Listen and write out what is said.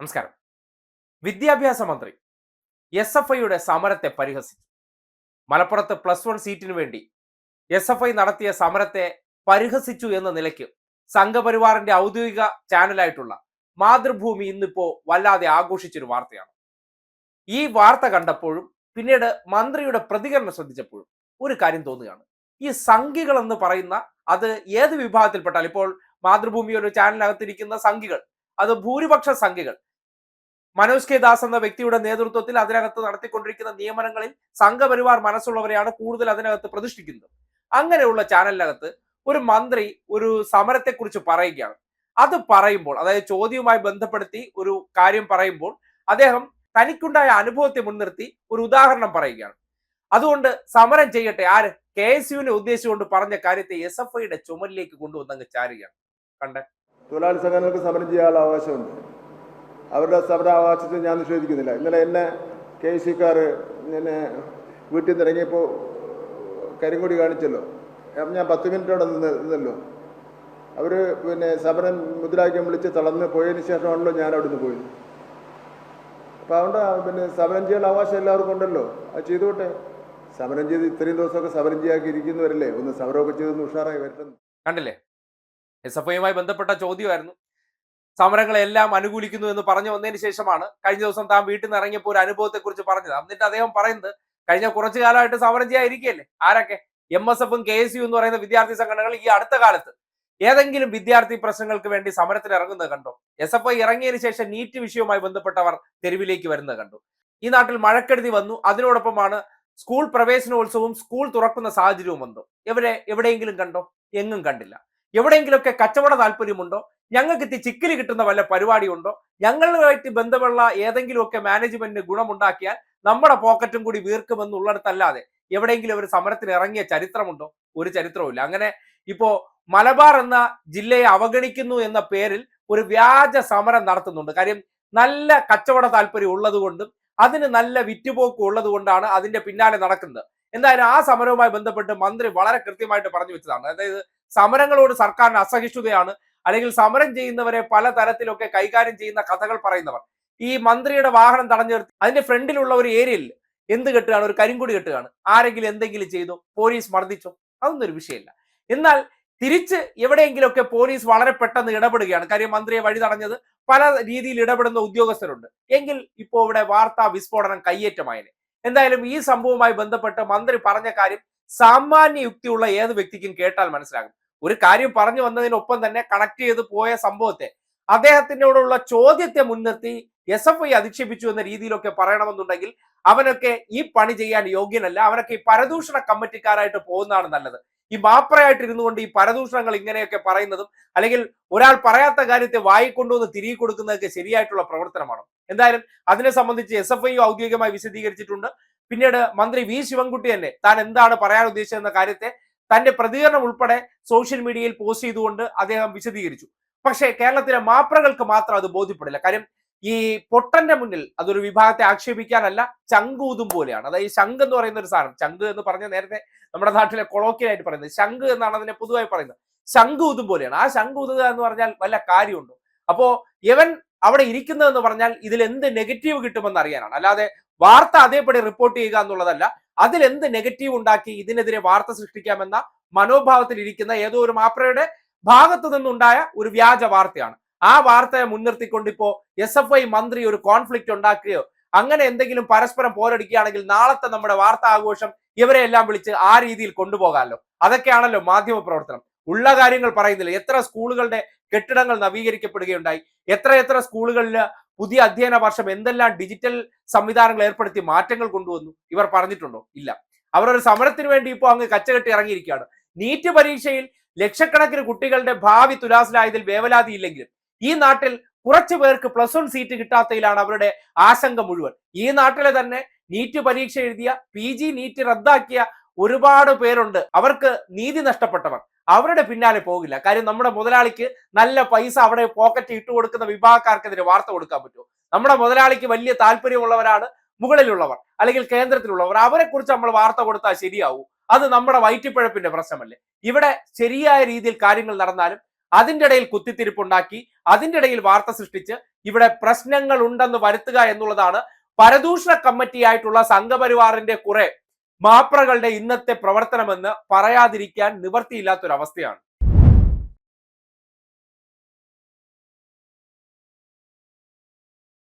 നമസ്കാരം. വിദ്യാഭ്യാസ മന്ത്രി എസ് എഫ് ഐയുടെ സമരത്തെ പരിഹസിച്ചു. മലപ്പുറത്ത് പ്ലസ് വൺ സീറ്റിനു വേണ്ടി എസ് എഫ് ഐ നടത്തിയ സമരത്തെ പരിഹസിച്ചു എന്ന നിലയ്ക്ക് സംഘപരിവാറിന്റെ ഔദ്യോഗിക ചാനലായിട്ടുള്ള മാതൃഭൂമി ഇന്നിപ്പോ വല്ലാതെ ആഘോഷിച്ചൊരു വാർത്തയാണ്. ഈ വാർത്ത കണ്ടപ്പോഴും പിന്നീട് മന്ത്രിയുടെ പ്രതികരണം ശ്രദ്ധിച്ചപ്പോഴും ഒരു കാര്യം തോന്നുകയാണ്. ഈ സംഘികൾ എന്ന് പറയുന്ന അത് ഏത് വിഭാഗത്തിൽപ്പെട്ടാൽ ഇപ്പോൾ മാതൃഭൂമി ഒരു ചാനലിനകത്തിരിക്കുന്ന സംഘികൾ അത് ഭൂരിപക്ഷ സംഖ്യകൾ മനോജ് കെ ദാസ് എന്ന വ്യക്തിയുടെ നേതൃത്വത്തിൽ അതിനകത്ത് നടത്തിക്കൊണ്ടിരിക്കുന്ന നിയമനങ്ങളിൽ സംഘപരിവാർ മനസ്സുള്ളവരെയാണ് കൂടുതൽ അതിനകത്ത് പ്രതിഷ്ഠിക്കുന്നത്. അങ്ങനെയുള്ള ചാനലിനകത്ത് ഒരു മന്ത്രി ഒരു സമരത്തെക്കുറിച്ച് പറയുകയാണ്. അത് പറയുമ്പോൾ അതായത് ചോദ്യവുമായി ബന്ധപ്പെടുത്തി ഒരു കാര്യം പറയുമ്പോൾ അദ്ദേഹം തനിക്കുണ്ടായ അനുഭവത്തെ മുൻനിർത്തി ഒരു ഉദാഹരണം പറയുകയാണ്. അതുകൊണ്ട് സമരം ചെയ്യട്ടെ ആര്? കെ എസ് യുവിനെ ഉദ്ദേശിച്ചുകൊണ്ട് പറഞ്ഞ കാര്യത്തെ എസ് എഫ് ഐയുടെ ചുമലിലേക്ക് കൊണ്ടുവന്നങ്ങ് ചാരുകയാണ്. കണ്ടേ? തൊഴിലാളി സംഘടനകൾക്ക് സമരം ചെയ്യാനുള്ള അവകാശമുണ്ട്. അവരുടെ സമര അവകാശത്തെ ഞാൻ നിഷേധിക്കുന്നില്ല. ഇന്നലെ എന്നെ കെ സിക്കാർ എന്നെ വീട്ടിൽ നിന്ന് ഇറങ്ങിയപ്പോൾ കരിങ്കൊടി കാണിച്ചല്ലോ. ഞാൻ പത്ത് മിനിറ്റ് അവിടെ നിന്ന് നിന്നല്ലോ. അവർ പിന്നെ സമരം മുദ്രാവാക്യം വിളിച്ച് തളർന്ന് പോയതിന് ശേഷമാണല്ലോ ഞാൻ അവിടുന്ന് പോയത്. അപ്പോൾ അതുകൊണ്ട് പിന്നെ സമരം ചെയ്യാനുള്ള അവകാശം എല്ലാവർക്കും ഉണ്ടല്ലോ. അത് ചെയ്തോട്ടെ. സമരം ചെയ്ത് ഇത്രയും ദിവസമൊക്കെ സമരം ചെയ്യാക്കി ഇരിക്കുന്നവരല്ലേ ഒന്ന് സമരമൊക്കെ ചെയ്തൊന്ന് ഉഷാറായി വരട്ടെ കണ്ടില്ലേ? എസ് എഫ് ഐയുമായി ബന്ധപ്പെട്ട ചോദ്യമായിരുന്നു. സമരങ്ങളെല്ലാം അനുകൂലിക്കുന്നു എന്ന് പറഞ്ഞു വന്നതിന് ശേഷമാണ് കഴിഞ്ഞ ദിവസം താൻ വീട്ടിൽ നിന്ന് ഇറങ്ങിയപ്പോൾ ഒരു അനുഭവത്തെക്കുറിച്ച് പറഞ്ഞത്. എന്നിട്ട് അദ്ദേഹം പറയുന്നത് കഴിഞ്ഞ കുറച്ചു കാലമായിട്ട് സമരം ചെയ്യാതിരിക്കുകയല്ലേ? ആരൊക്കെ? എം എസ് എഫും കെ എസ് യു എന്ന് പറയുന്ന വിദ്യാർത്ഥി സംഘടനകൾ ഈ അടുത്ത കാലത്ത് ഏതെങ്കിലും വിദ്യാർത്ഥി പ്രശ്നങ്ങൾക്ക് വേണ്ടി സമരത്തിന് ഇറങ്ങുന്നത് കണ്ടോ? എസ് എഫ് ഐ ഇറങ്ങിയതിനു ശേഷം നീറ്റ് വിഷയവുമായി ബന്ധപ്പെട്ടവർ തെരുവിലേക്ക് വരുന്നത് കണ്ടു. ഈ നാട്ടിൽ മഴക്കെടുതി വന്നു. അതിനോടൊപ്പമാണ് സ്കൂൾ പ്രവേശനോത്സവവും സ്കൂൾ തുറക്കുന്ന സാഹചര്യവും വന്നു. എവിടെ എവിടെയെങ്കിലും കണ്ടോ? എങ്ങും കണ്ടില്ല. എവിടെയെങ്കിലുമൊക്കെ കച്ചവട താല്പര്യമുണ്ടോ? ഞങ്ങൾക്ക് ഇത്തി കിട്ടുന്ന വല്ല പരിപാടിയുണ്ടോ? ഞങ്ങളുമായിട്ട് ബന്ധമുള്ള ഏതെങ്കിലുമൊക്കെ മാനേജ്മെന്റിന് ഗുണമുണ്ടാക്കിയാൽ നമ്മുടെ പോക്കറ്റും കൂടി വീർക്കുമെന്നുള്ളിടത്തല്ലാതെ എവിടെയെങ്കിലും ഒരു സമരത്തിന് ഇറങ്ങിയ ചരിത്രമുണ്ടോ? ഒരു ചരിത്രവുമില്ല അങ്ങനെ ഇപ്പോ മലബാർ എന്ന ജില്ലയെ അവഗണിക്കുന്നു എന്ന പേരിൽ ഒരു വ്യാജ സമരം നടത്തുന്നുണ്ട്. കാര്യം നല്ല കച്ചവട താല്പര്യം ഉള്ളതുകൊണ്ടും അതിന് നല്ല വിറ്റുപോക്ക് ഉള്ളത് കൊണ്ടാണ് അതിന്റെ പിന്നാലെ നടക്കുന്നത്. എന്തായാലും ആ സമരവുമായി ബന്ധപ്പെട്ട് മന്ത്രി വളരെ കൃത്യമായിട്ട് പറഞ്ഞു വെച്ചതാണ്. അതായത് സമരങ്ങളോട് സർക്കാരിന് അസഹിഷ്ണുതയാണ്. അല്ലെങ്കിൽ സമരം ചെയ്യുന്നവരെ പല തരത്തിലൊക്കെ കൈകാര്യം ചെയ്യുന്ന കഥകൾ പറയുന്നവർ. ഈ മന്ത്രിയുടെ വാഹനം തടഞ്ഞു നിർത്തി അതിന്റെ ഫ്രണ്ടിലുള്ള ഒരു ഏരിയയിൽ എന്ത് കെട്ടുകയാണ്? ഒരു കരിങ്കുടി കെട്ടുകയാണ്. ആരെങ്കിലും എന്തെങ്കിലും ചെയ്തു പോലീസ് മർദ്ദിച്ചോ. അതൊന്നും ഒരു വിഷയമില്ല എന്നാൽ തിരിച്ച് എവിടെയെങ്കിലുമൊക്കെ പോലീസ് വളരെ പെട്ടെന്ന് ഇടപെടുകയാണ്. കാര്യം മന്ത്രിയെ വഴി തടഞ്ഞത് പല രീതിയിൽ ഇടപെടുന്ന ഉദ്യോഗസ്ഥരുണ്ട്. എങ്കിൽ ഇപ്പോൾ ഇവിടെ വാർത്താ വിസ്ഫോടനം കയ്യേറ്റമായനെ. എന്തായാലും ഈ സംഭവവുമായി ബന്ധപ്പെട്ട് മന്ത്രി പറഞ്ഞ കാര്യം സാമാന്യ യുക്തിയുള്ള ഏത് വ്യക്തിക്കും കേട്ടാൽ മനസ്സിലാകും. ഒരു കാര്യം പറഞ്ഞു വന്നതിനൊപ്പം തന്നെ കണക്ട് ചെയ്ത് പോയ സംഭവത്തെ. അദ്ദേഹത്തിനോടുള്ള ചോദ്യത്തെ മുൻനിർത്തി എസ് എഫ് ഐ അധിക്ഷേപിച്ചു എന്ന രീതിയിലൊക്കെ പറയണമെന്നുണ്ടെങ്കിൽ അവനൊക്കെ ഈ പണി ചെയ്യാൻ യോഗ്യനല്ല. അവനൊക്കെ ഈ പരദൂഷണ കമ്മിറ്റിക്കാരായിട്ട് പോകുന്നതാണ് നല്ലത്. ഈ മാപ്രയായിട്ട് ഇരുന്നു കൊണ്ട് ഈ പരദൂഷണങ്ങൾ ഇങ്ങനെയൊക്കെ പറയുന്നതും അല്ലെങ്കിൽ ഒരാൾ പറയാത്ത കാര്യത്തെ വായിക്കൊണ്ടുവന്ന് തിരികെ കൊടുക്കുന്നതൊക്കെ ശരിയായിട്ടുള്ള പ്രവർത്തനമാണ്. എന്തായാലും അതിനെ സംബന്ധിച്ച് എസ് എഫ് ഐ ഔദ്യോഗികമായി വിശദീകരിച്ചിട്ടുണ്ട്. പിന്നീട് മന്ത്രി വി ശിവൻകുട്ടി തന്നെ താൻ എന്താണ് പറയാൻ ഉദ്ദേശിച്ചതെന്ന കാര്യത്തെ തന്റെ പ്രതികരണം ഉൾപ്പെടെ സോഷ്യൽ മീഡിയയിൽ പോസ്റ്റ് ചെയ്തുകൊണ്ട് അദ്ദേഹം വിശദീകരിച്ചു. പക്ഷേ കേരളത്തിലെ മാപ്രകൾക്ക് മാത്രം അത് ബോധ്യപ്പെടില്ല. കാര്യം ഈ പൊട്ടന്റെ മുന്നിൽ അതൊരു വിഭാഗത്തെ ആക്ഷേപിക്കാനല്ല ചങ്കൂതും പോലെയാണ്. അതായത് ശംഖ് എന്ന് പറയുന്ന ഒരു സാധനം ചങ്ക് എന്ന് പറഞ്ഞ നേരത്തെ നമ്മുടെ നാട്ടിലെ കൊളോക്കിയായിട്ട് പറയുന്നത് ശംഖ് എന്നാണ് അതിനെ പൊതുവായി പറയുന്നത്. ശംഖൂതും പോലെയാണ്. ആ ശംഖൂതുക എന്ന് പറഞ്ഞാൽ വല്ല കാര്യമുണ്ടോ? അപ്പോ ഇവൻ അവിടെ ഇരിക്കുന്നതെന്ന് പറഞ്ഞാൽ ഇതിൽ എന്ത് നെഗറ്റീവ് കിട്ടുമെന്ന് അറിയാനാണ്. അല്ലാതെ വാർത്ത അതേപടി റിപ്പോർട്ട് ചെയ്യുക എന്നുള്ളതല്ല അതിൽ എന്ത് നെഗറ്റീവ് ഉണ്ടാക്കി ഇതിനെതിരെ വാർത്ത സൃഷ്ടിക്കാമെന്ന മനോഭാവത്തിൽ ഇരിക്കുന്ന ഏതോ ഒരു മാപ്രയുടെ ഭാഗത്തു നിന്നുണ്ടായ ഒരു വ്യാജ വാർത്തയാണ്. ആ വാർത്തയെ മുൻനിർത്തിക്കൊണ്ട് ഇപ്പോ എസ് എഫ് ഐ മന്ത്രി ഒരു കോൺഫ്ലിക്റ്റ് ഉണ്ടാക്കുകയോ അങ്ങനെ എന്തെങ്കിലും പരസ്പരം പോരടിക്കുകയാണെങ്കിൽ നാളത്തെ നമ്മുടെ വാർത്താ ആഘോഷം ഇവരെ എല്ലാം വിളിച്ച് ആ രീതിയിൽ കൊണ്ടുപോകാമല്ലോ. അതൊക്കെയാണല്ലോ മാധ്യമ പ്രവർത്തനം. ഉള്ള കാര്യങ്ങൾ പറയുന്നില്ല. എത്ര സ്കൂളുകളുടെ കെട്ടിടങ്ങൾ നവീകരിക്കപ്പെടുകയുണ്ടായി. എത്ര എത്ര സ്കൂളുകളിൽ പുതിയ അധ്യയന വർഷം എന്തെല്ലാം ഡിജിറ്റൽ സംവിധാനങ്ങൾ ഏർപ്പെടുത്തി മാറ്റങ്ങൾ കൊണ്ടുവന്നു? ഇവർ പറഞ്ഞിട്ടുണ്ടോ? ഇല്ല. അവർ ഒരു സമരത്തിന് വേണ്ടി ഇപ്പോൾ അങ്ങ് കച്ചകെട്ടി ഇറങ്ങിയിരിക്കുകയാണ്. നീറ്റ് പരീക്ഷയിൽ ലക്ഷക്കണക്കിന് കുട്ടികളുടെ ഭാവി തുലാസിലായതിൽ വേവലാതി ഇല്ലെങ്കിലും ഈ നാട്ടിൽ കുറച്ചു പേർക്ക് പ്ലസ് വൺ സീറ്റ് കിട്ടാത്തതിലാണ് അവരുടെ ആശങ്ക മുഴുവൻ. ഈ നാട്ടിലെ തന്നെ നീറ്റ് പരീക്ഷ എഴുതിയ പി ജി നീറ്റ് റദ്ദാക്കിയ ഒരുപാട് പേരുണ്ട്. അവർക്ക് നീതി നഷ്ടപ്പെട്ടവർ. അവരുടെ പിന്നാലെ പോകില്ല. കാര്യം നമ്മുടെ മുതലാളിക്ക് നല്ല പൈസ അവിടെ പോക്കറ്റ് ഇട്ട് കൊടുക്കുന്ന വിഭാഗക്കാർക്കെതിരെ വാർത്ത കൊടുക്കാൻ പറ്റുമോ? നമ്മുടെ മുതലാളിക്ക് വലിയ താല്പര്യമുള്ളവരാണ് മുകളിലുള്ളവർ അല്ലെങ്കിൽ കേന്ദ്രത്തിലുള്ളവർ. അവരെ കുറിച്ച് നമ്മൾ വാർത്ത കൊടുത്താൽ ശരിയാവൂ. അത് നമ്മുടെ വയറ്റിപ്പഴപ്പിന്റെ പ്രശ്നമല്ലേ. ഇവിടെ ശരിയായ രീതിയിൽ കാര്യങ്ങൾ നടന്നാലും അതിന്റെ ഇടയിൽ കുത്തിത്തിരിപ്പുണ്ടാക്കി അതിന്റെ ഇടയിൽ വാർത്ത സൃഷ്ടിച്ച് ഇവിടെ പ്രശ്നങ്ങൾ ഉണ്ടെന്ന് വരുത്തുക എന്നുള്ളതാണ് പരദൂഷണ കമ്മിറ്റിയായിട്ടുള്ള സംഘപരിവാറിന്റെ കുറെ മാപ്രകളുടെ ഇന്നത്തെ പ്രവർത്തനമെന്ന് പറയാതിരിക്കാൻ നിവർത്തിയില്ലാത്തൊരവസ്ഥയാണ്